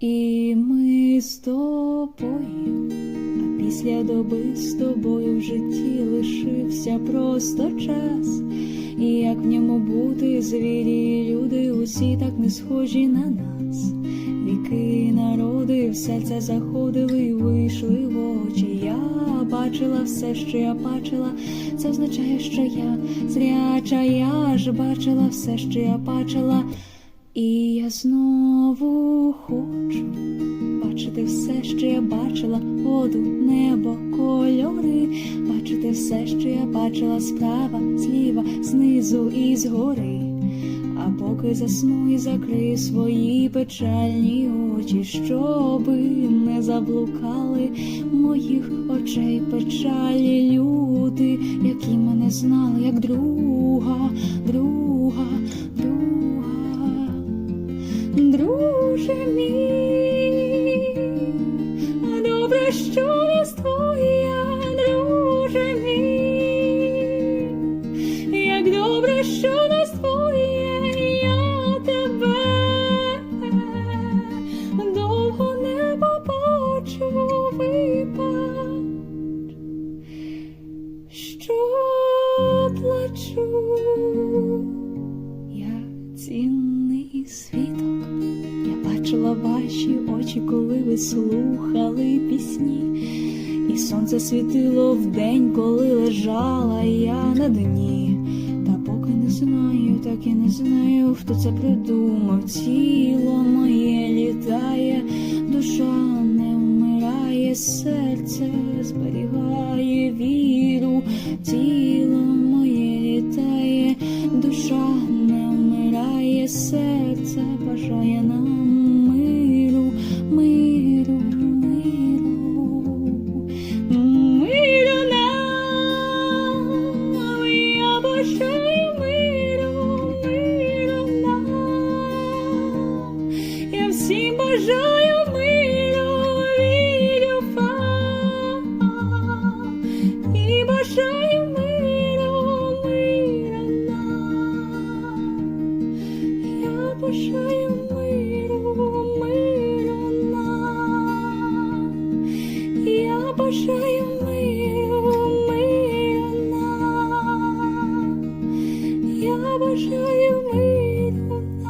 І ми з тобою, а після доби з тобою в житті лишився просто час. І як в ньому бути звірі, люди усі так не схожі на нас. Віки, народи в серце заходили і вийшли в очі. Я бачила все, що я бачила. Це означає, що я зряча, я ж бачила все, що я бачила. І я знову хочу бачити все, що я бачила, воду, небо, кольори, бачити все, що я бачила справа, зліва, знизу і згори. А поки засну і закрию свої печальні очі, щоби не заблукали моїх очей печалі люди, які мене знали як друга, друга, друга, друже мій, добре, що нас твоя, бачила ваші очі, коли ви слухали пісні, і сонце світило вдень, коли лежала я на дні. Та поки не знаю, так і не знаю, хто це придумав. Тіло моє літає, душа не вмирає, серце зберігає віру, тіло моє літає, душа не вмирає, серце бажає Божий миру, миру нам. Я бажаю миру, миру нам. Я бажаю миру нам.